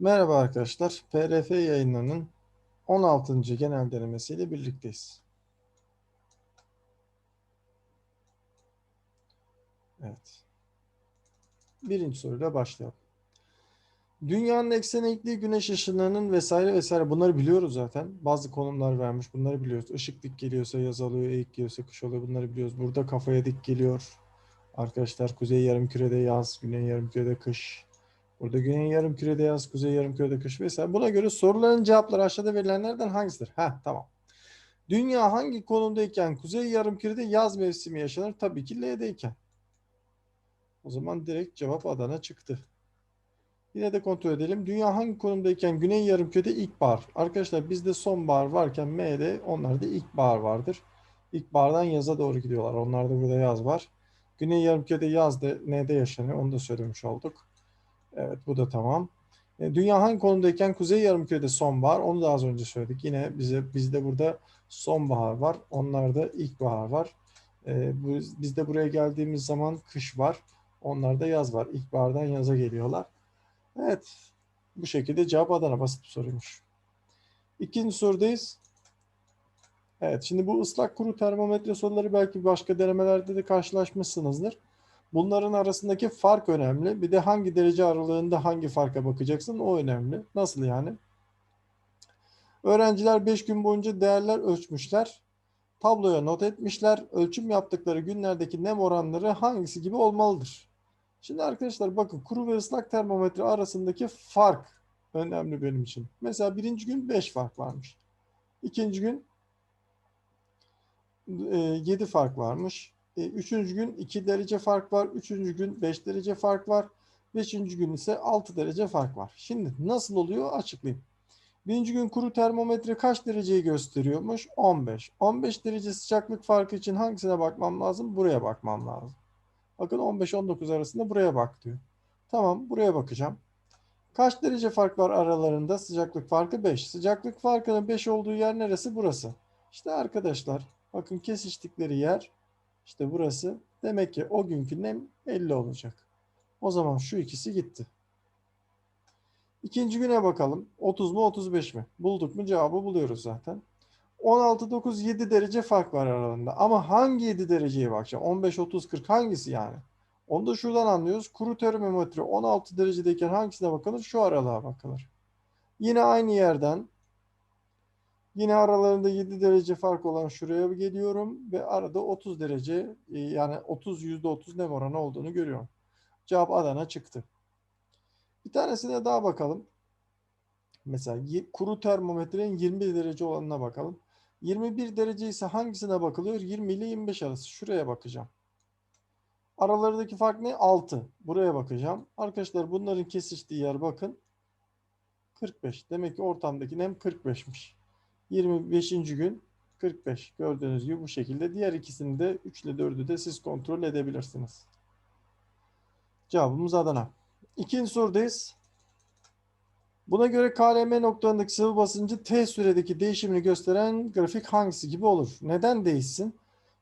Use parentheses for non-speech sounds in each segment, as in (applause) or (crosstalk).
Merhaba arkadaşlar. PRF yayınlarının 16. genel denemesiyle birlikteyiz. Evet. Birinci soruyla başlayalım. Dünyanın eksen eğikliği güneş ışınlarının vesaire vesaire bunları biliyoruz zaten. Bazı konumlar vermiş bunları biliyoruz. Işık dik geliyorsa yaz oluyor, eğik geliyorsa kış oluyor bunları biliyoruz. Burada kafaya dik geliyor. Arkadaşlar kuzey yarımkürede yaz, güney yarımkürede kış. Burada güney yarım kürede yaz, kuzey yarım kürede kış vesaire. Buna göre soruların cevapları aşağıda verilenlerden hangisidir? Ha tamam. Dünya hangi konumdayken kuzey yarım kürede yaz mevsimi yaşanır? Tabii ki L'deyken. O zaman direkt cevap Adana çıktı. Yine de kontrol edelim. Dünya hangi konumdayken güney yarımkürede ilkbahar. Arkadaşlar bizde sonbahar varken M'de onlarda ilkbahar vardır. İlkbahardan yaza doğru gidiyorlar. Onlarda burada yaz var. Güney yarımkürede yaz da N'de yaşanıyor. Onu da söylemiş olduk. Evet bu da tamam. E, dünya hangi konumdayken kuzey yarımkürede sonbahar onu da az önce söyledik. Yine bize bizde burada sonbahar var. Onlarda ilkbahar var. E, bu, bizde buraya geldiğimiz zaman kış var. Onlarda yaz var. İlkbahardan yaza geliyorlar. Evet. Bu şekilde cevap Adana basit bir soruymuş. İkinci sorudayız. Evet şimdi bu ıslak kuru termometre soruları belki başka denemelerde de karşılaşmışsınızdır. Bunların arasındaki fark önemli. Bir de hangi derece aralığında hangi farka bakacaksın o önemli. Nasıl yani? Öğrenciler 5 gün boyunca değerler ölçmüşler. Tabloya not etmişler. Ölçüm yaptıkları günlerdeki nem oranları hangisi gibi olmalıdır? Şimdi arkadaşlar bakın kuru ve ıslak termometre arasındaki fark önemli benim için. Mesela birinci gün 5 fark varmış. İkinci gün 7 fark varmış. E, üçüncü gün 2 derece fark var. Üçüncü gün 5 derece fark var. Beşinci gün ise 6 derece fark var. Şimdi nasıl oluyor açıklayayım. Birinci gün kuru termometre kaç dereceyi gösteriyormuş? 15. 15 derece sıcaklık farkı için hangisine bakmam lazım? Buraya bakmam lazım. Bakın 15-19 arasında buraya bak diyor. Tamam buraya bakacağım. Kaç derece fark var aralarında? Sıcaklık farkı 5. Sıcaklık farkının 5 olduğu yer neresi? Burası. İşte arkadaşlar bakın kesiştikleri yer işte burası. Demek ki o günkü nem 50 olacak. O zaman şu ikisi gitti. İkinci güne bakalım. 30 mu 35 mi? Bulduk mu cevabı buluyoruz zaten. 16, 9, 7 derece fark var aralarında. Ama hangi 7 dereceye bakacağım? 15, 30, 40 hangisi yani? Onu da şuradan anlıyoruz. Kuru termometre 16 derecedeyken hangisine bakılır? Şu aralığa bakılır. Yine aynı yerden Yine aralarında 7 derece fark olan şuraya geliyorum ve arada 30 derece e, yani 30 %30 nem oranı olduğunu görüyorum. Cevap Adana çıktı. Bir tanesine daha bakalım. Mesela kuru termometrenin 21 derece olanına bakalım. 21 derece ise hangisine bakılıyor? 20 ile 25 arası. Şuraya bakacağım. Aralarındaki fark ne? 6. Buraya bakacağım. Arkadaşlar bunların kesiştiği yer bakın. 45. Demek ki ortamdaki nem 45'miş. 25. gün 45. Gördüğünüz gibi bu şekilde. Diğer ikisini de 3 ile 4'ü de siz kontrol edebilirsiniz. Cevabımız Adana. İkinci sorudayız. Buna göre KLM noktalarındaki sıvı basıncı T süredeki değişimini gösteren grafik hangisi gibi olur? Neden değişsin?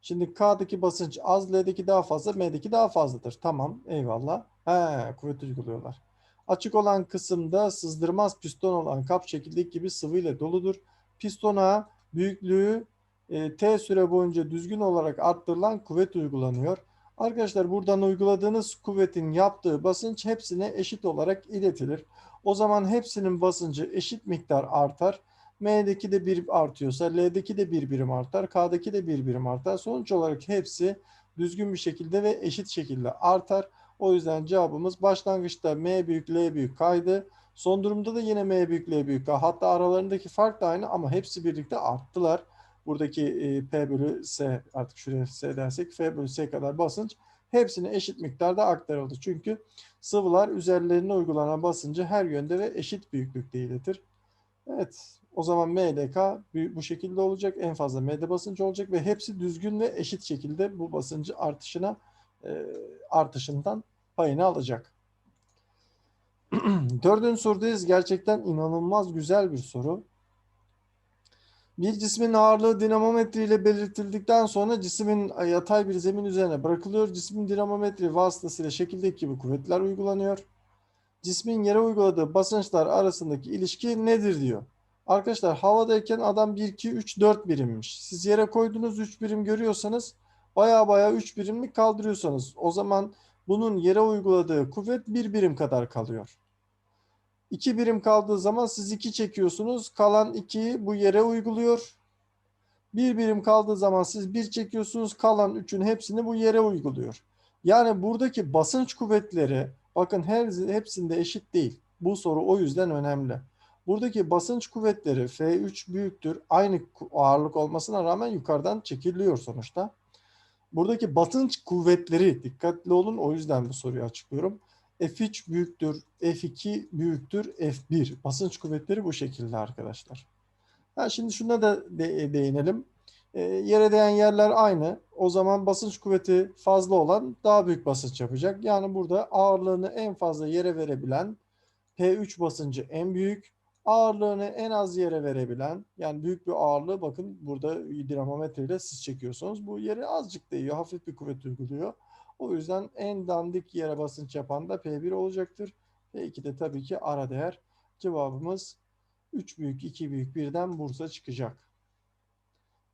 Şimdi K'daki basınç az, L'deki daha fazla, M'deki daha fazladır. Tamam, eyvallah. He, kuvvet uyguluyorlar. Açık olan kısımda sızdırmaz piston olan kap şekildeki gibi sıvı ile doludur pistona büyüklüğü e, T süre boyunca düzgün olarak arttırılan kuvvet uygulanıyor. Arkadaşlar buradan uyguladığınız kuvvetin yaptığı basınç hepsine eşit olarak iletilir. O zaman hepsinin basıncı eşit miktar artar. M'deki de bir artıyorsa L'deki de bir birim artar. K'daki de bir birim artar. Sonuç olarak hepsi düzgün bir şekilde ve eşit şekilde artar. O yüzden cevabımız başlangıçta M büyük L büyük K'ydı. Son durumda da yine M büyük L büyük K. Hatta aralarındaki fark da aynı ama hepsi birlikte arttılar. Buradaki e, P bölü S artık şuraya S dersek F bölü S kadar basınç hepsine eşit miktarda aktarıldı. Çünkü sıvılar üzerlerine uygulanan basıncı her yönde ve eşit büyüklükte iletir. Evet o zaman M ile K bu şekilde olacak. En fazla M'de basınç olacak ve hepsi düzgün ve eşit şekilde bu basıncı artışına e, artışından payını alacak. (clears throat) Dördüncü sorudayız. Gerçekten inanılmaz güzel bir soru. Bir cismin ağırlığı dinamometre ile belirtildikten sonra cismin yatay bir zemin üzerine bırakılıyor. Cismin dinamometre vasıtasıyla şekildeki gibi kuvvetler uygulanıyor. cismin yere uyguladığı basınçlar arasındaki ilişki nedir diyor. Arkadaşlar havadayken adam 1, 2, 3, 4 birimmiş. Siz yere koydunuz 3 birim görüyorsanız baya baya 3 birimlik kaldırıyorsanız o zaman bunun yere uyguladığı kuvvet 1 birim kadar kalıyor. 2 birim kaldığı zaman siz 2 çekiyorsunuz. Kalan 2'yi bu yere uyguluyor. 1 birim kaldığı zaman siz 1 çekiyorsunuz. Kalan 3'ün hepsini bu yere uyguluyor. Yani buradaki basınç kuvvetleri bakın her hepsinde eşit değil. Bu soru o yüzden önemli. Buradaki basınç kuvvetleri F3 büyüktür. Aynı ağırlık olmasına rağmen yukarıdan çekiliyor sonuçta. Buradaki basınç kuvvetleri dikkatli olun o yüzden bu soruyu açıklıyorum. F3 büyüktür, F2 büyüktür, F1. Basınç kuvvetleri bu şekilde arkadaşlar. Ha, şimdi şuna da de, değinelim. E, yere değen yerler aynı. O zaman basınç kuvveti fazla olan daha büyük basınç yapacak. Yani burada ağırlığını en fazla yere verebilen P3 basıncı en büyük. Ağırlığını en az yere verebilen yani büyük bir ağırlığı bakın burada dinamometre ile siz çekiyorsunuz. Bu yere azıcık değiyor. Hafif bir kuvvet uyguluyor. O yüzden en dandik yere basınç yapan da P1 olacaktır. P2 de tabii ki ara değer. Cevabımız 3 büyük 2 büyük birden Bursa çıkacak.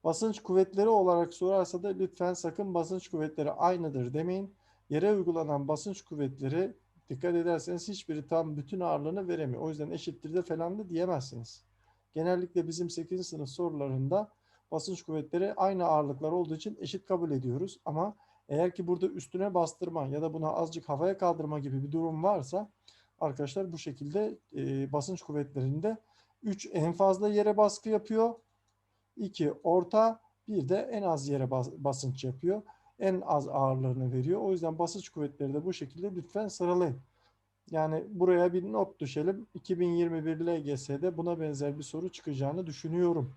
Basınç kuvvetleri olarak sorarsa da lütfen sakın basınç kuvvetleri aynıdır demeyin. Yere uygulanan basınç kuvvetleri dikkat ederseniz hiçbiri tam bütün ağırlığını veremiyor. O yüzden eşittir de falan da diyemezsiniz. Genellikle bizim 8. sınıf sorularında basınç kuvvetleri aynı ağırlıklar olduğu için eşit kabul ediyoruz. Ama eğer ki burada üstüne bastırma ya da buna azıcık havaya kaldırma gibi bir durum varsa arkadaşlar bu şekilde e, basınç kuvvetlerinde 3 en fazla yere baskı yapıyor. 2 orta bir de en az yere bas, basınç yapıyor. En az ağırlığını veriyor. O yüzden basınç kuvvetleri de bu şekilde lütfen sıralayın. Yani buraya bir not düşelim. 2021 LGS'de buna benzer bir soru çıkacağını düşünüyorum.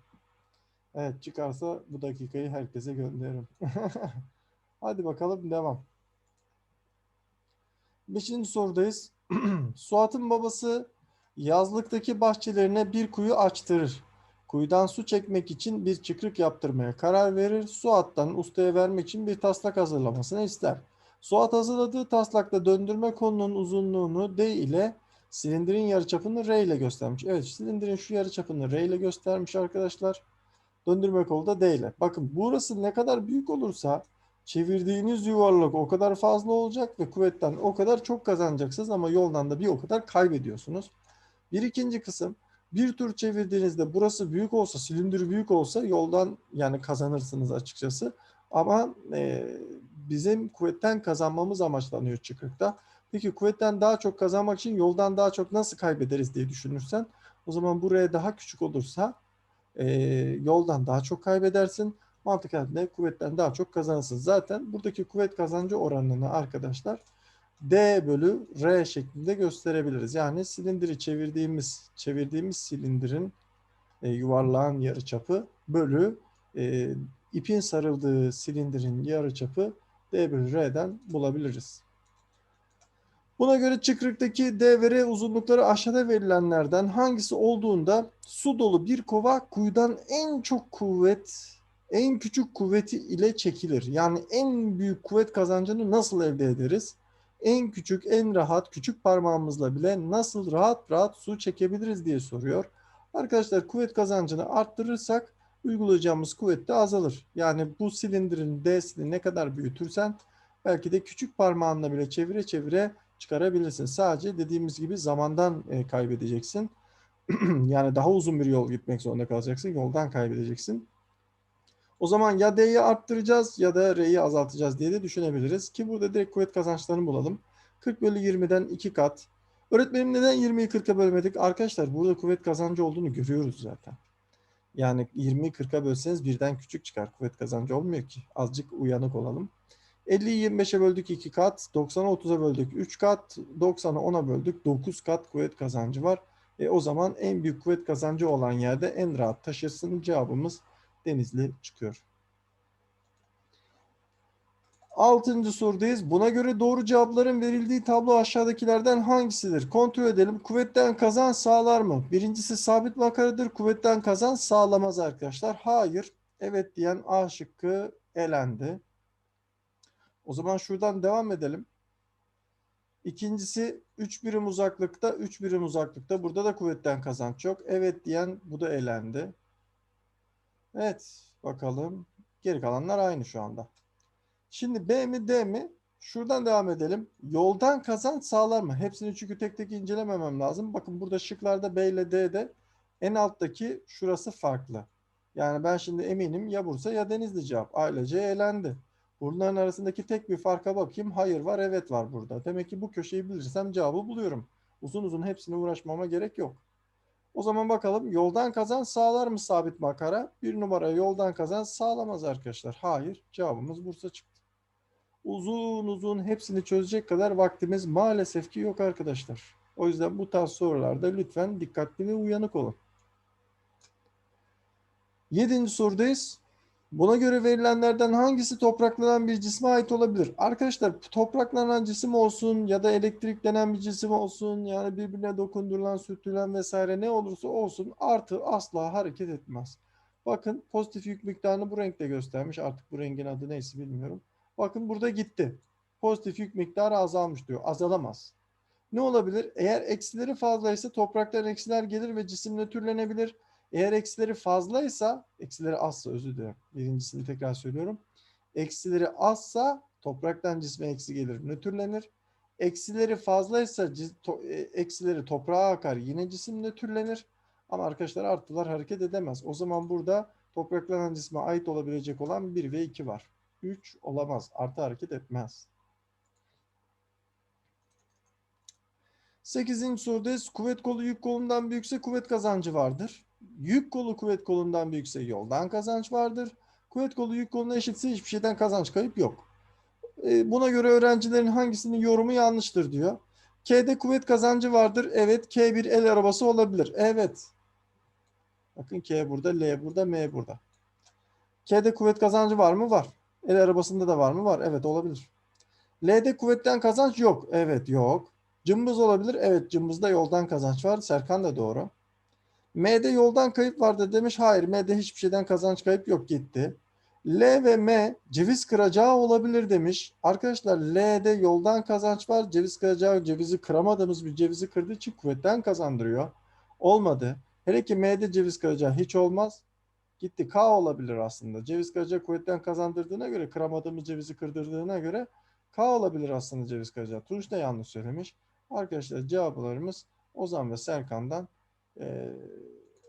Evet çıkarsa bu dakikayı herkese gönderirim. (laughs) Hadi bakalım devam. Beşinci sorudayız. (clears throat) Suat'ın babası yazlıktaki bahçelerine bir kuyu açtırır. Kuyudan su çekmek için bir çıkrık yaptırmaya karar verir. Suat'tan ustaya vermek için bir taslak hazırlamasını ister. Suat hazırladığı taslakta döndürme konunun uzunluğunu D ile silindirin yarıçapını R ile göstermiş. Evet silindirin şu yarıçapını R ile göstermiş arkadaşlar. Döndürme kolu da D ile. Bakın burası ne kadar büyük olursa çevirdiğiniz yuvarlak o kadar fazla olacak ve kuvvetten o kadar çok kazanacaksınız ama yoldan da bir o kadar kaybediyorsunuz. Bir ikinci kısım bir tur çevirdiğinizde burası büyük olsa, silindir büyük olsa yoldan yani kazanırsınız açıkçası. Ama e, bizim kuvvetten kazanmamız amaçlanıyor çıkıkta. Peki kuvvetten daha çok kazanmak için yoldan daha çok nasıl kaybederiz diye düşünürsen o zaman buraya daha küçük olursa e, yoldan daha çok kaybedersin. Mantık halinde kuvvetten daha çok kazanırsın. Zaten buradaki kuvvet kazancı oranını arkadaşlar D bölü R şeklinde gösterebiliriz. Yani silindiri çevirdiğimiz çevirdiğimiz silindirin e, yuvarlağın yarıçapı bölü e, ipin sarıldığı silindirin yarıçapı D bölü R'den bulabiliriz. Buna göre çıkrıktaki D ve R uzunlukları aşağıda verilenlerden hangisi olduğunda su dolu bir kova kuyudan en çok kuvvet, en küçük kuvveti ile çekilir. Yani en büyük kuvvet kazancını nasıl elde ederiz? En küçük, en rahat küçük parmağımızla bile nasıl rahat rahat su çekebiliriz diye soruyor. Arkadaşlar kuvvet kazancını arttırırsak uygulayacağımız kuvvet de azalır. Yani bu silindirin D'sini ne kadar büyütürsen belki de küçük parmağınla bile çevire çevire çıkarabilirsin. Sadece dediğimiz gibi zamandan e, kaybedeceksin. (clears throat) yani daha uzun bir yol gitmek zorunda kalacaksın. Yoldan kaybedeceksin. O zaman ya D'yi arttıracağız ya da R'yi azaltacağız diye de düşünebiliriz. Ki burada direkt kuvvet kazançlarını bulalım. 40 bölü 20'den 2 kat. Öğretmenim neden 20'yi 40'a bölmedik? Arkadaşlar burada kuvvet kazancı olduğunu görüyoruz zaten. Yani 20'yi 40'a bölseniz birden küçük çıkar. Kuvvet kazancı olmuyor ki. Azıcık uyanık olalım. 50'yi 25'e böldük 2 kat. 90'a 30'a böldük 3 kat. 90'a 10'a böldük 9 kat kuvvet kazancı var. E, o zaman en büyük kuvvet kazancı olan yerde en rahat taşırsın. Cevabımız Denizli çıkıyor. Altıncı sorudayız. Buna göre doğru cevapların verildiği tablo aşağıdakilerden hangisidir? Kontrol edelim. Kuvvetten kazan sağlar mı? Birincisi sabit makarıdır. Kuvvetten kazan sağlamaz arkadaşlar. Hayır. Evet diyen A şıkkı elendi. O zaman şuradan devam edelim. İkincisi 3 birim uzaklıkta, 3 birim uzaklıkta. Burada da kuvvetten kazanç yok. Evet diyen bu da elendi. Evet, bakalım. Geri kalanlar aynı şu anda. Şimdi B mi D mi? Şuradan devam edelim. Yoldan kazanç sağlar mı? Hepsini çünkü tek tek incelememem lazım. Bakın burada şıklarda B ile D'de en alttaki şurası farklı. Yani ben şimdi eminim ya Bursa ya Denizli cevap. A ile C elendi. Bunların arasındaki tek bir farka bakayım. Hayır var, evet var burada. Demek ki bu köşeyi bilirsem cevabı buluyorum. Uzun uzun hepsine uğraşmama gerek yok. O zaman bakalım yoldan kazan sağlar mı sabit makara? Bir numara yoldan kazan sağlamaz arkadaşlar. Hayır. Cevabımız Bursa çıktı. Uzun uzun hepsini çözecek kadar vaktimiz maalesef ki yok arkadaşlar. O yüzden bu tarz sorularda lütfen dikkatli ve uyanık olun. Yedinci sorudayız. Buna göre verilenlerden hangisi topraklanan bir cisme ait olabilir? Arkadaşlar topraklanan cisim olsun ya da elektriklenen bir cisim olsun yani birbirine dokundurulan, sürtülen vesaire ne olursa olsun artı asla hareket etmez. Bakın pozitif yük miktarını bu renkte göstermiş. Artık bu rengin adı neyse bilmiyorum. Bakın burada gitti. Pozitif yük miktarı azalmış diyor. Azalamaz. Ne olabilir? Eğer eksileri fazlaysa topraktan eksiler gelir ve cisim nötrlenebilir. Eğer eksileri fazlaysa, eksileri azsa özür dilerim. Birincisini tekrar söylüyorum. Eksileri azsa topraktan cisme eksi gelir, nötrlenir. Eksileri fazlaysa to- e, eksileri toprağa akar, yine cisim nötrlenir. Ama arkadaşlar artılar hareket edemez. O zaman burada topraklanan cisme ait olabilecek olan 1 ve 2 var. 3 olamaz. Artı hareket etmez. 8. sorudayız. Kuvvet kolu yük kolundan büyükse kuvvet kazancı vardır. Yük kolu kuvvet kolundan büyükse yoldan kazanç vardır. Kuvvet kolu yük koluna eşitse hiçbir şeyden kazanç kayıp yok. E, Buna göre öğrencilerin hangisinin yorumu yanlıştır diyor. K'de kuvvet kazancı vardır. Evet. K bir el arabası olabilir. Evet. Bakın K burada, L burada, M burada. K'de kuvvet kazancı var mı? Var. El arabasında da var mı? Var. Evet olabilir. L'de kuvvetten kazanç yok. Evet yok. Cımbız olabilir. Evet cımbızda yoldan kazanç var. Serkan da doğru. M'de yoldan kayıp vardı demiş. Hayır M'de hiçbir şeyden kazanç kayıp yok gitti. L ve M ceviz kıracağı olabilir demiş. Arkadaşlar L'de yoldan kazanç var. Ceviz kıracağı cevizi kıramadığımız bir cevizi kırdığı için kuvvetten kazandırıyor. Olmadı. Hele ki M'de ceviz kıracağı hiç olmaz. Gitti. K olabilir aslında. Ceviz kıracağı kuvvetten kazandırdığına göre kıramadığımız cevizi kırdırdığına göre K olabilir aslında ceviz kıracağı. Tunç da yanlış söylemiş. Arkadaşlar cevaplarımız Ozan ve Serkan'dan eee,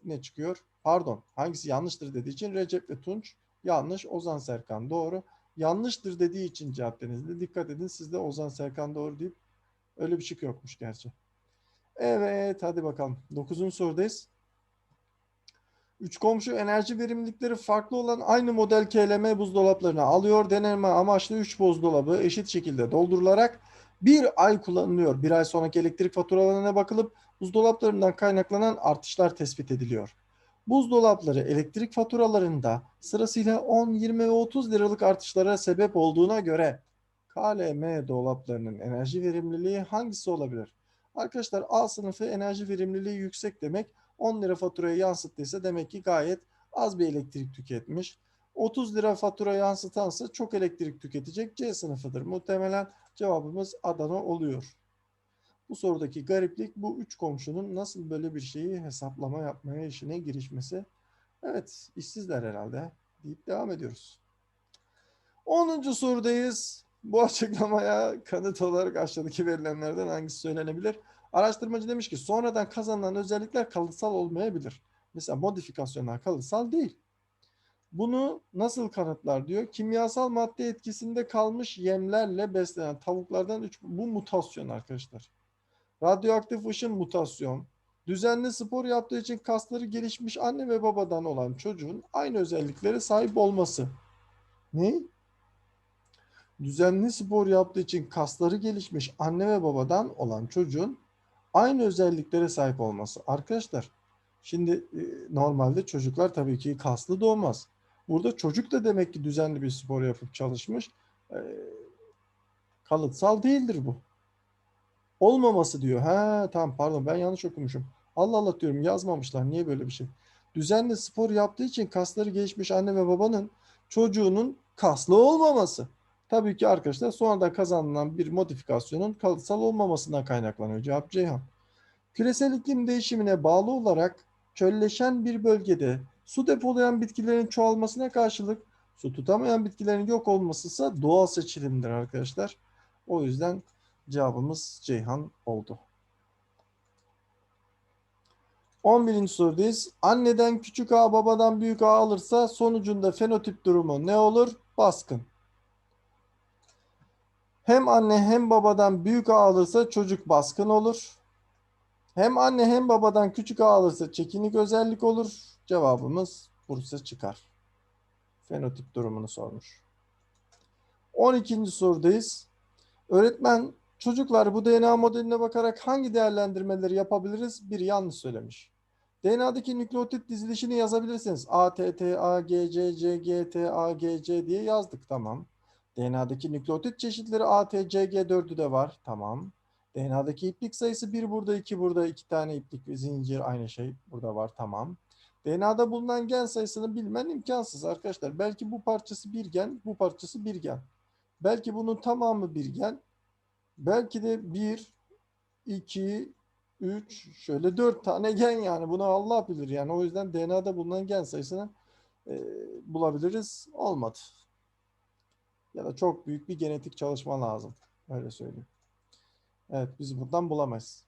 ne çıkıyor? Pardon. Hangisi yanlıştır dediği için Recep ve Tunç yanlış. Ozan Serkan doğru. Yanlıştır dediği için cevap denizli. Dikkat edin sizde Ozan Serkan doğru deyip öyle bir şık yokmuş gerçi. Evet hadi bakalım. Dokuzuncu sorudayız. Üç komşu enerji verimlilikleri farklı olan aynı model KLM buzdolaplarını alıyor. Deneme amaçlı 3 buzdolabı eşit şekilde doldurularak bir ay kullanılıyor. Bir ay sonraki elektrik faturalarına bakılıp buzdolaplarından kaynaklanan artışlar tespit ediliyor. Buzdolapları elektrik faturalarında sırasıyla 10, 20 ve 30 liralık artışlara sebep olduğuna göre KLM dolaplarının enerji verimliliği hangisi olabilir? Arkadaşlar A sınıfı enerji verimliliği yüksek demek. 10 lira faturaya yansıttıysa demek ki gayet az bir elektrik tüketmiş. 30 lira fatura yansıtansa çok elektrik tüketecek C sınıfıdır. Muhtemelen cevabımız Adana oluyor. Bu sorudaki gariplik bu üç komşunun nasıl böyle bir şeyi hesaplama yapmaya işine girişmesi. Evet işsizler herhalde deyip devam ediyoruz. 10. sorudayız. Bu (laughs) açıklamaya kanıt olarak aşağıdaki verilenlerden hangisi söylenebilir? Araştırmacı demiş ki sonradan kazanılan özellikler kalıtsal olmayabilir. Mesela modifikasyonlar kalıtsal değil. Bunu nasıl kanıtlar diyor. Kimyasal madde etkisinde kalmış yemlerle beslenen tavuklardan 3 bu mutasyon arkadaşlar. Radyoaktif ışın mutasyon. Düzenli spor yaptığı için kasları gelişmiş anne ve babadan olan çocuğun aynı özelliklere sahip olması. Ne? Düzenli spor yaptığı için kasları gelişmiş anne ve babadan olan çocuğun aynı özelliklere sahip olması. Arkadaşlar şimdi e, normalde çocuklar tabii ki kaslı doğmaz. Burada çocuk da demek ki düzenli bir spor yapıp çalışmış. E, kalıtsal değildir bu. Olmaması diyor. Ha tamam pardon ben yanlış okumuşum. Allah Allah diyorum yazmamışlar. Niye böyle bir şey? Düzenli spor yaptığı için kasları gelişmiş anne ve babanın çocuğunun kaslı olmaması. Tabii ki arkadaşlar sonradan kazanılan bir modifikasyonun kalıtsal olmamasından kaynaklanıyor. Cevap Ceyhan. Küresel iklim değişimine bağlı olarak çölleşen bir bölgede su depolayan bitkilerin çoğalmasına karşılık su tutamayan bitkilerin yok olması ise doğal seçilimdir arkadaşlar. O yüzden cevabımız Ceyhan oldu. 11. sorudayız. Anneden küçük A babadan büyük A alırsa sonucunda fenotip durumu ne olur? Baskın. Hem anne hem babadan büyük A alırsa çocuk baskın olur. Hem anne hem babadan küçük A alırsa çekinik özellik olur. Cevabımız Bursa çıkar. Fenotip durumunu sormuş. 12. sorudayız. Öğretmen çocuklar bu DNA modeline bakarak hangi değerlendirmeleri yapabiliriz? Bir yanlış söylemiş. DNA'daki nükleotit dizilişini yazabilirsiniz. A, T, T, A, G, C, C, G, T, A, G, C diye yazdık. Tamam. DNA'daki nükleotit çeşitleri A, T, C, G, 4'ü de var. Tamam. DNA'daki iplik sayısı 1 burada, 2 burada, 2 tane iplik zincir aynı şey burada var. Tamam. DNA'da bulunan gen sayısını bilmen imkansız arkadaşlar. Belki bu parçası bir gen, bu parçası bir gen. Belki bunun tamamı bir gen. Belki de 1, 2, 3, şöyle 4 tane gen yani. Bunu Allah bilir yani. O yüzden DNA'da bulunan gen sayısını e, bulabiliriz. Olmadı. Ya da çok büyük bir genetik çalışma lazım. Öyle söyleyeyim. Evet biz buradan bulamayız.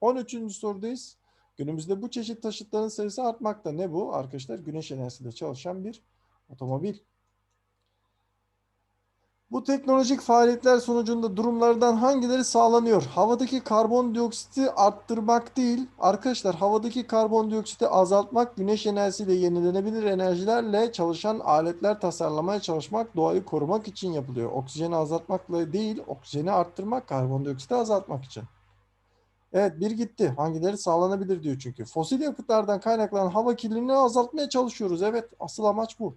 13. sorudayız. Günümüzde bu çeşit taşıtların sayısı artmakta. Ne bu? Arkadaşlar güneş enerjisiyle çalışan bir otomobil. Bu teknolojik faaliyetler sonucunda durumlardan hangileri sağlanıyor? Havadaki karbondioksiti arttırmak değil. Arkadaşlar havadaki karbondioksiti azaltmak, güneş enerjisiyle yenilenebilir enerjilerle çalışan aletler tasarlamaya çalışmak, doğayı korumak için yapılıyor. Oksijeni azaltmakla değil, oksijeni arttırmak, karbondioksiti azaltmak için. Evet bir gitti. Hangileri sağlanabilir diyor çünkü. Fosil yakıtlardan kaynaklanan hava kirliliğini azaltmaya çalışıyoruz. Evet asıl amaç bu.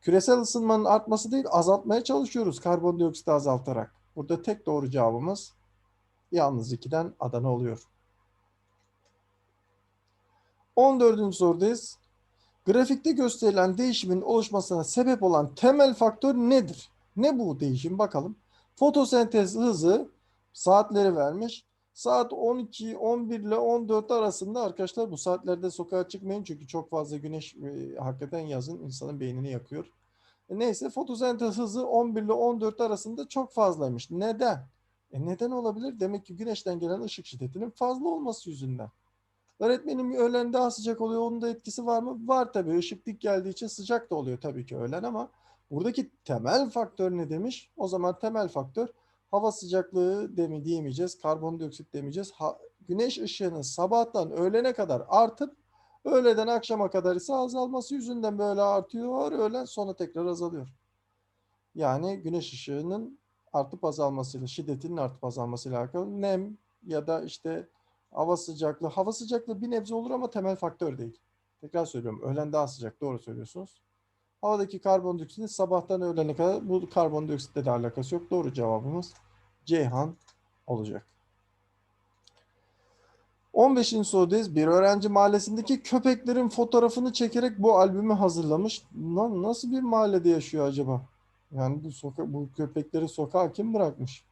Küresel ısınmanın artması değil azaltmaya çalışıyoruz karbondioksiti azaltarak. Burada tek doğru cevabımız yalnız 2'den Adana oluyor. 14. sorudayız. Grafikte gösterilen değişimin oluşmasına sebep olan temel faktör nedir? Ne bu değişim bakalım. Fotosentez hızı saatleri vermiş. Saat 12, 11 ile 14 arasında arkadaşlar bu saatlerde sokağa çıkmayın çünkü çok fazla güneş e, hakikaten yazın insanın beynini yakıyor. E, neyse fotosentez hızı 11 ile 14 arasında çok fazlaymış. Neden? E neden olabilir? Demek ki güneşten gelen ışık şiddetinin fazla olması yüzünden. Öğretmenim öğlen daha sıcak oluyor. Onun da etkisi var mı? Var tabii. Işık dik geldiği için sıcak da oluyor tabii ki öğlen ama buradaki temel faktör ne demiş? O zaman temel faktör hava sıcaklığı demi diyemeyeceğiz, karbondioksit demeyeceğiz. Ha, güneş ışığının sabahtan öğlene kadar artıp öğleden akşama kadar ise azalması yüzünden böyle artıyor. Öğlen sonra tekrar azalıyor. Yani güneş ışığının artıp azalmasıyla, şiddetinin artıp azalmasıyla alakalı nem ya da işte hava sıcaklığı. Hava sıcaklığı bir nebze olur ama temel faktör değil. Tekrar söylüyorum. Öğlen daha sıcak. Doğru söylüyorsunuz. Havadaki karbondioksitin sabahtan öğlene kadar bu karbondioksitle de alakası yok. Doğru cevabımız Ceyhan olacak. 15. sorudayız. Bir öğrenci mahallesindeki köpeklerin fotoğrafını çekerek bu albümü hazırlamış. Lan nasıl bir mahallede yaşıyor acaba? Yani bu soka bu köpekleri sokağa kim bırakmış?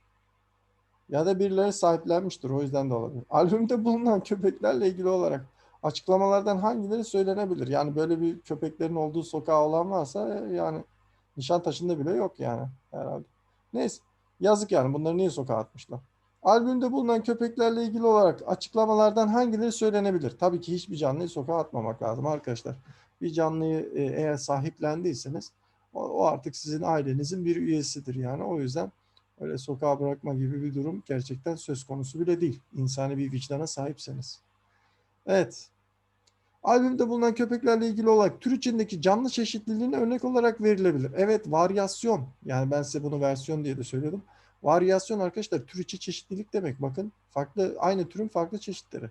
Ya da birileri sahiplenmiştir. O yüzden de olabilir. Albümde bulunan köpeklerle ilgili olarak açıklamalardan hangileri söylenebilir? Yani böyle bir köpeklerin olduğu sokağı olan varsa yani Nişantaşı'nda bile yok yani herhalde. Neyse yazık yani bunları niye sokağa atmışlar? Albümde bulunan köpeklerle ilgili olarak açıklamalardan hangileri söylenebilir? Tabii ki hiçbir canlıyı sokağa atmamak lazım arkadaşlar. Bir canlıyı e, eğer sahiplendiyseniz o artık sizin ailenizin bir üyesidir yani. O yüzden öyle sokağa bırakma gibi bir durum gerçekten söz konusu bile değil. İnsani bir vicdana sahipseniz. Evet. Albümde bulunan köpeklerle ilgili olarak tür içindeki canlı çeşitliliğine örnek olarak verilebilir. Evet varyasyon. Yani ben size bunu versiyon diye de söylüyordum. Varyasyon arkadaşlar tür içi çeşitlilik demek. Bakın farklı aynı türün farklı çeşitleri.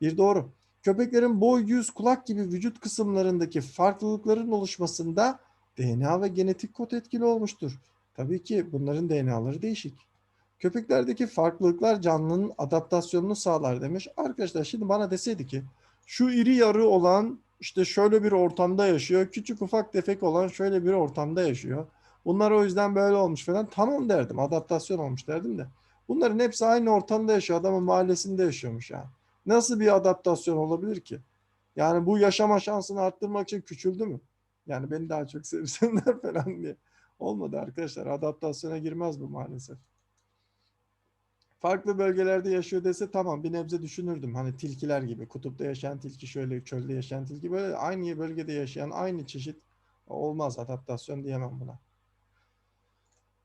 Bir doğru. Köpeklerin boy, yüz, kulak gibi vücut kısımlarındaki farklılıkların oluşmasında DNA ve genetik kod etkili olmuştur. Tabii ki bunların DNA'ları değişik. Köpeklerdeki farklılıklar canlının adaptasyonunu sağlar demiş. Arkadaşlar şimdi bana deseydi ki şu iri yarı olan işte şöyle bir ortamda yaşıyor. Küçük ufak tefek olan şöyle bir ortamda yaşıyor. Bunlar o yüzden böyle olmuş falan. Tamam derdim. Adaptasyon olmuş derdim de. Bunların hepsi aynı ortamda yaşıyor. Adamın mahallesinde yaşıyormuş yani. Nasıl bir adaptasyon olabilir ki? Yani bu yaşama şansını arttırmak için küçüldü mü? Yani beni daha çok sevsinler (laughs) falan diye. Olmadı arkadaşlar. Adaptasyona girmez bu maalesef. Farklı bölgelerde yaşıyor dese tamam bir nebze düşünürdüm. Hani tilkiler gibi. Kutupta yaşayan tilki şöyle, çölde yaşayan tilki böyle aynı bölgede yaşayan aynı çeşit olmaz. Adaptasyon diyemem buna.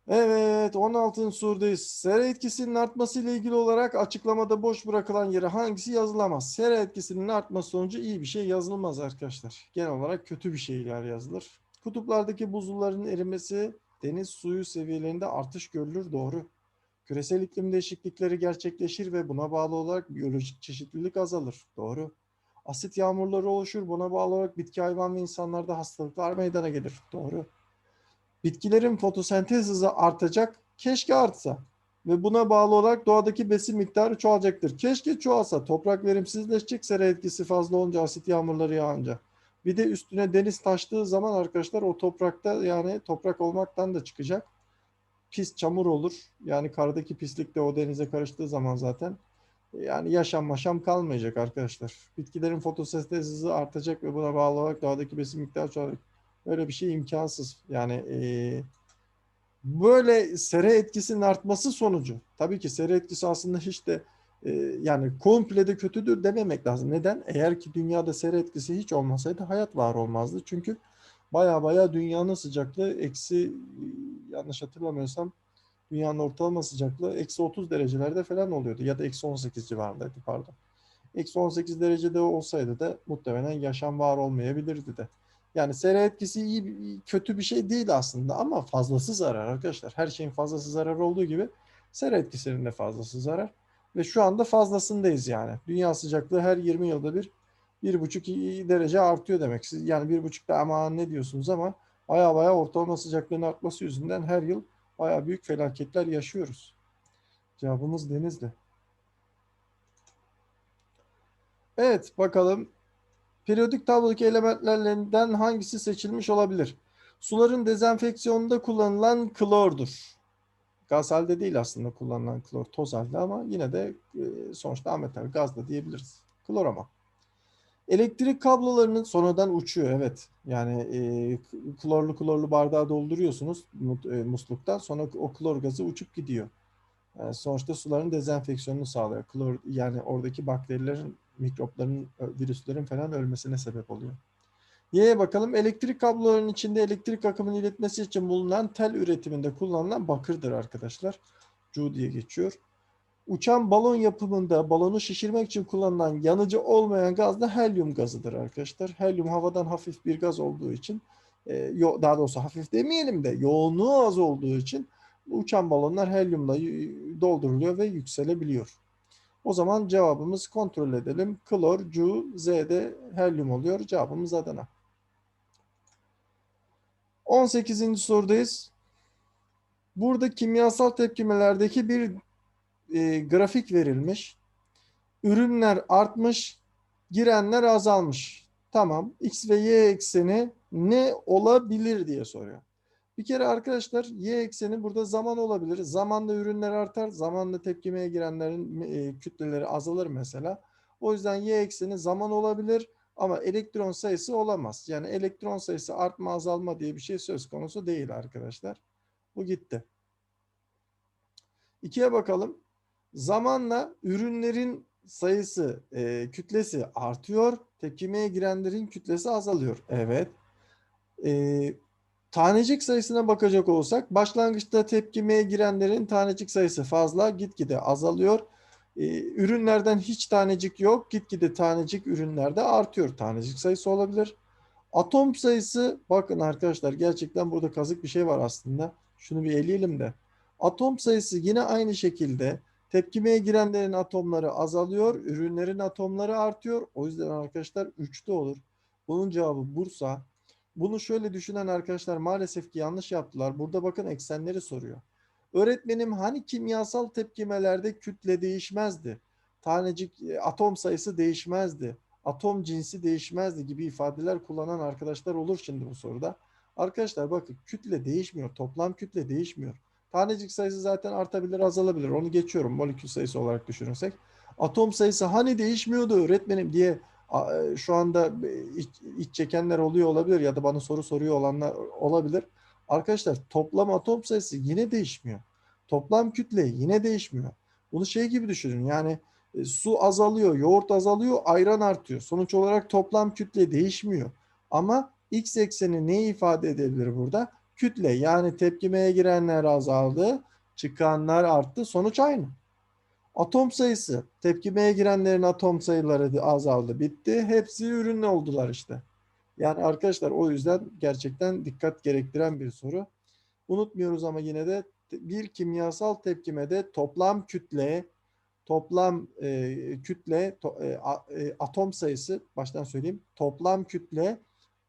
Evet 16. sorudayız. Sera etkisinin artması ile ilgili olarak açıklamada boş bırakılan yere hangisi yazılamaz? Sera etkisinin artması sonucu iyi bir şey yazılmaz arkadaşlar. Genel olarak kötü bir şeyler yazılır. Kutuplardaki buzulların erimesi deniz suyu seviyelerinde artış görülür doğru. Küresel iklim değişiklikleri gerçekleşir ve buna bağlı olarak biyolojik çeşitlilik azalır. Doğru. Asit yağmurları oluşur. Buna bağlı olarak bitki, hayvan ve insanlarda hastalıklar meydana gelir. Doğru. Bitkilerin fotosentez hızı artacak. Keşke artsa. Ve buna bağlı olarak doğadaki besin miktarı çoğalacaktır. Keşke çoğalsa. Toprak verimsizleşecek sera etkisi fazla olunca asit yağmurları yağınca. Bir de üstüne deniz taştığı zaman arkadaşlar o toprakta yani toprak olmaktan da çıkacak. Pis çamur olur. Yani karadaki pislik de o denize karıştığı zaman zaten yani yaşam maşam kalmayacak arkadaşlar. Bitkilerin fotosentez hızı artacak ve buna bağlı olarak doğadaki besin miktarı çoğalacak. Öyle bir şey imkansız. Yani e, böyle sera etkisinin artması sonucu. Tabii ki sera etkisi aslında hiç de e, yani komple de kötüdür dememek lazım. Neden? Eğer ki dünyada sera etkisi hiç olmasaydı hayat var olmazdı. Çünkü baya baya dünyanın sıcaklığı eksi yanlış hatırlamıyorsam dünyanın ortalama sıcaklığı eksi 30 derecelerde falan oluyordu. Ya da eksi 18 civarındaydı pardon. Eksi 18 derecede olsaydı da muhtemelen yaşam var olmayabilirdi de. Yani sera etkisi iyi kötü bir şey değil aslında ama fazlası zarar arkadaşlar. Her şeyin fazlası zarar olduğu gibi sera etkisinin de fazlası zarar. Ve şu anda fazlasındayız yani. Dünya sıcaklığı her 20 yılda bir bir buçuk derece artıyor demek. Siz yani bir buçukta ama ne diyorsunuz ama baya baya ortalama sıcaklığın artması yüzünden her yıl baya büyük felaketler yaşıyoruz. Cevabımız Denizli. Evet bakalım Periyodik tablodaki elementlerden hangisi seçilmiş olabilir? Suların dezenfeksiyonunda kullanılan klordur. Gaz halde değil aslında kullanılan klor, toz halde ama yine de e, sonuçta ametal gaz da diyebiliriz. Klor ama. Elektrik kablolarının sonradan uçuyor evet. Yani e, klorlu klorlu bardağı dolduruyorsunuz e, musluktan sonra o klor gazı uçup gidiyor. Yani sonuçta suların dezenfeksiyonunu sağlıyor. Klor yani oradaki bakterilerin mikropların, virüslerin falan ölmesine sebep oluyor. Y'ye bakalım. Elektrik kablolarının içinde elektrik akımını iletmesi için bulunan tel üretiminde kullanılan bakırdır arkadaşlar. Cu diye geçiyor. Uçan balon yapımında balonu şişirmek için kullanılan yanıcı olmayan gaz da helyum gazıdır arkadaşlar. Helyum havadan hafif bir gaz olduğu için e, daha doğrusu hafif demeyelim de yoğunluğu az olduğu için uçan balonlar helyumla dolduruluyor ve yükselebiliyor. O zaman cevabımız kontrol edelim. Klor, Cu, Z'de helyum oluyor. Cevabımız Adana. 18. sorudayız. Burada kimyasal tepkimelerdeki bir e, grafik verilmiş. Ürünler artmış, girenler azalmış. Tamam. X ve Y ekseni ne olabilir diye soruyor. Bir kere arkadaşlar y ekseni burada zaman olabilir. Zamanla ürünler artar. Zamanla tepkimeye girenlerin e, kütleleri azalır mesela. O yüzden y ekseni zaman olabilir ama elektron sayısı olamaz. Yani elektron sayısı artma azalma diye bir şey söz konusu değil arkadaşlar. Bu gitti. İkiye bakalım. Zamanla ürünlerin sayısı, e, kütlesi artıyor. Tepkimeye girenlerin kütlesi azalıyor. Evet. E, Tanecik sayısına bakacak olsak başlangıçta tepkimeye girenlerin tanecik sayısı fazla gitgide azalıyor. Ee, ürünlerden hiç tanecik yok gitgide tanecik ürünlerde artıyor. Tanecik sayısı olabilir. Atom sayısı bakın arkadaşlar gerçekten burada kazık bir şey var aslında. Şunu bir eleyelim de. Atom sayısı yine aynı şekilde tepkimeye girenlerin atomları azalıyor. Ürünlerin atomları artıyor. O yüzden arkadaşlar 3'te olur. Bunun cevabı Bursa. Bunu şöyle düşünen arkadaşlar maalesef ki yanlış yaptılar. Burada bakın eksenleri soruyor. Öğretmenim hani kimyasal tepkimelerde kütle değişmezdi. Tanecik e, atom sayısı değişmezdi. Atom cinsi değişmezdi gibi ifadeler kullanan arkadaşlar olur şimdi bu soruda. Arkadaşlar bakın kütle değişmiyor. Toplam kütle değişmiyor. Tanecik sayısı zaten artabilir, azalabilir. Onu geçiyorum molekül sayısı olarak düşünürsek. Atom sayısı hani değişmiyordu öğretmenim diye e, şu anda iç, iç çekenler oluyor olabilir ya da bana soru soruyor olanlar olabilir. Arkadaşlar toplam atom sayısı yine değişmiyor. Toplam kütle yine değişmiyor. Bunu şey gibi düşünün yani e, su azalıyor, yoğurt azalıyor, ayran artıyor. Sonuç olarak toplam kütle değişmiyor. Ama x ekseni neyi ifade edebilir burada? Kütle yani tepkimeye girenler azaldı, çıkanlar arttı. Sonuç aynı. Atom sayısı, tepkimeye girenlerin atom sayıları azaldı, bitti. Hepsi ürünlü oldular işte. Yani arkadaşlar o yüzden gerçekten dikkat gerektiren bir soru. Unutmuyoruz ama yine de bir kimyasal tepkimede toplam kütle, toplam e, kütle, to- e, e, atom sayısı, baştan söyleyeyim, toplam kütle,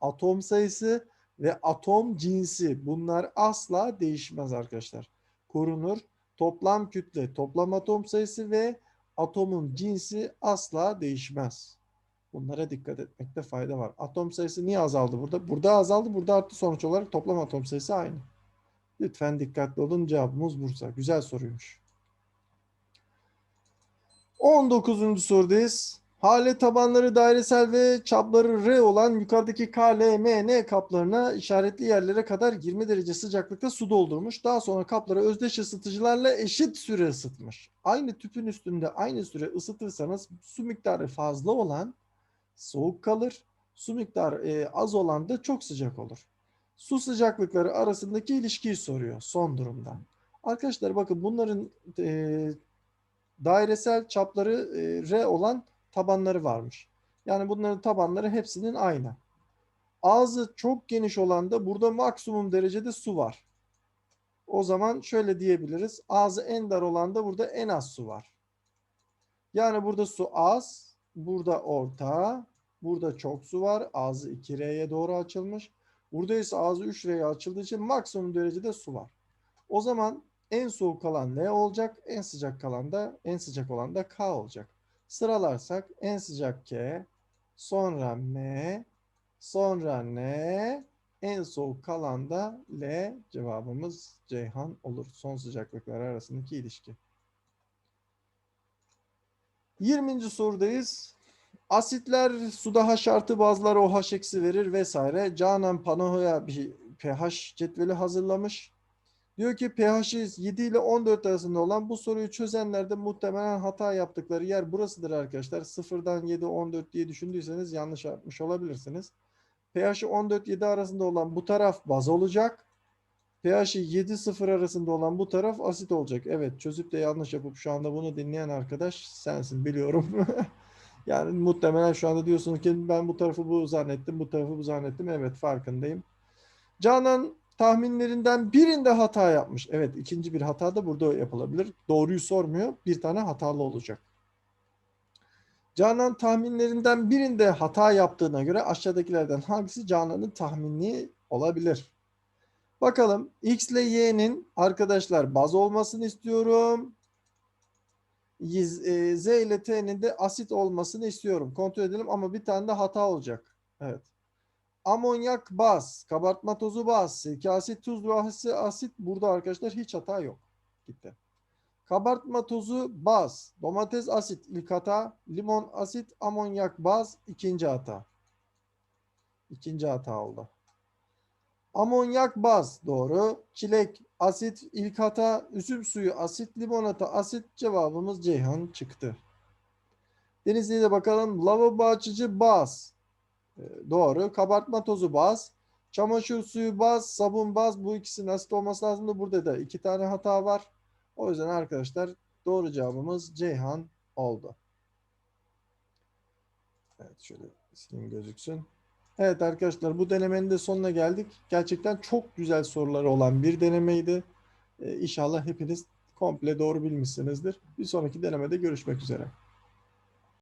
atom sayısı ve atom cinsi bunlar asla değişmez arkadaşlar. Korunur. Toplam kütle, toplam atom sayısı ve atomun cinsi asla değişmez. Bunlara dikkat etmekte fayda var. Atom sayısı niye azaldı burada? Burada azaldı, burada arttı. Sonuç olarak toplam atom sayısı aynı. Lütfen dikkatli olun. Cevabımız Bursa. Güzel soruymuş. 19. sorudayız. Hale tabanları dairesel ve çapları R olan yukarıdaki K, L, M, N kaplarına işaretli yerlere kadar 20 derece sıcaklıkta su doldurmuş. Daha sonra kapları özdeş ısıtıcılarla eşit süre ısıtmış. Aynı tüpün üstünde aynı süre ısıtırsanız su miktarı fazla olan soğuk kalır. Su miktarı e, az olan da çok sıcak olur. Su sıcaklıkları arasındaki ilişkiyi soruyor son durumda. Arkadaşlar bakın bunların e, dairesel çapları e, R olan tabanları varmış. Yani bunların tabanları hepsinin aynı. Ağzı çok geniş olan da burada maksimum derecede su var. O zaman şöyle diyebiliriz. Ağzı en dar olan da burada en az su var. Yani burada su az, burada orta, burada çok su var. Ağzı 2R'ye doğru açılmış. Burada ise ağzı 3R'ye açıldığı için maksimum derecede su var. O zaman en soğuk kalan L olacak, en sıcak kalan da en sıcak olan da K olacak. Sıralarsak en sıcak K, sonra M, sonra N, en soğuk kalan da L cevabımız Ceyhan olur. Son sıcaklıklar arasındaki ilişki. 20. sorudayız. Asitler suda H artı bazıları OH eksi verir vesaire. Canan Panoho'ya bir pH cetveli hazırlamış. Diyor ki pH'i 7 ile 14 arasında olan bu soruyu çözenlerde muhtemelen hata yaptıkları yer burasıdır arkadaşlar. 0'dan 7 14 diye düşündüyseniz yanlış yapmış olabilirsiniz. pH'i 14 7 arasında olan bu taraf baz olacak. pH'i 7 0 arasında olan bu taraf asit olacak. Evet çözüp de yanlış yapıp şu anda bunu dinleyen arkadaş sensin biliyorum. (laughs) yani muhtemelen şu anda diyorsunuz ki ben bu tarafı bu zannettim, bu tarafı bu zannettim. Evet farkındayım. Canan tahminlerinden birinde hata yapmış. Evet ikinci bir hata da burada yapılabilir. Doğruyu sormuyor. Bir tane hatalı olacak. Canan tahminlerinden birinde hata yaptığına göre aşağıdakilerden hangisi Canan'ın tahmini olabilir? Bakalım X ile Y'nin arkadaşlar baz olmasını istiyorum. E, Z ile T'nin de asit olmasını istiyorum. Kontrol edelim ama bir tane de hata olacak. Evet amonyak baz, kabartma tozu baz, sirke asit, tuz ve asit. Burada arkadaşlar hiç hata yok. Gitti. Kabartma tozu baz, domates asit ilk hata, limon asit, amonyak baz ikinci hata. İkinci hata oldu. Amonyak baz doğru. Çilek asit ilk hata, üzüm suyu asit, limonata asit cevabımız Ceyhan çıktı. Denizli'ye bakalım. Lavabo açıcı baz. Ee, Doğru. Kabartma tozu baz. Çamaşır suyu baz, sabun baz. Bu ikisinin asit olması lazım da burada da iki tane hata var. O yüzden arkadaşlar doğru cevabımız Ceyhan oldu. Evet şöyle sileyim gözüksün. Evet arkadaşlar bu denemenin de sonuna geldik. Gerçekten çok güzel soruları olan bir denemeydi. Ee, İnşallah hepiniz komple doğru bilmişsinizdir. Bir sonraki denemede görüşmek üzere.